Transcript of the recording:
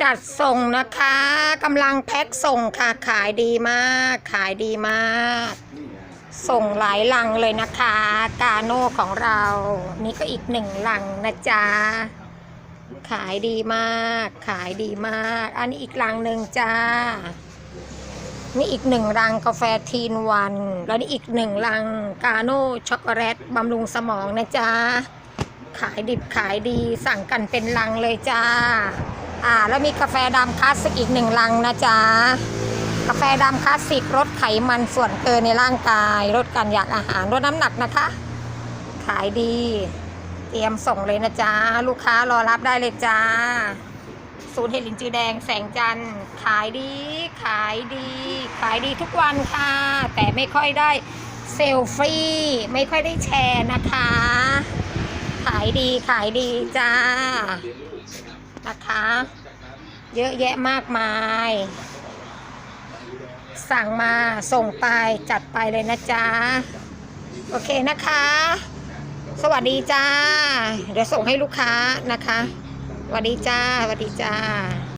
จัดส่งนะคะกำลังแพ็คส่งค่ะ ขายดีมาก ขายดีมาก ส่งหลายลังเลยนะคะ กาโน่ของเรา นี่ก็อีกหนึ่งลังนะจ๊ะ ขายดีมาก ขายดีมาก อันนี้อีกลังหนึ่งจ้า นี่อีกหนึ่งรังกาแฟทีนวัน แล้วนี่อีกหนึ่งรังกาโน่ช็อกโกแลตบำรุงสมองนะจ๊ะ ขายดิบขายดีสั่งกันเป็นลังเลยจ้า อ่า แล้วมีกาแฟดำคลาสสิกอีกหนึ่งลังนะจ๊ะกาแฟดำคลาสสิกลดไขมันส่วนเกินในร่างกายลดการอยากอาหารลดน้ำหนักนะคะ ขายดี เตรียมส่งเลยนะจ๊ะ ลูกค้ารอรับได้เลยจ้าศูนย์เห็ดลินจือแดงแสงจันทร์ขายดี ขายดี ขายดีทุกวันค่ะ แต่ไม่ค่อยได้เซลฟี่ ไม่ค่อยได้แชร์นะคะ ขายดีขายดีจ้า นะคะ เยอะแยะมากมาย สั่งมาส่งไปจัดไปเลยนะจ๊ะ โอเคนะคะ สวัสดีจ้า เดี๋ยวส่งให้ลูกค้านะคะ สวัสดีจ้าสวัสดีจ้า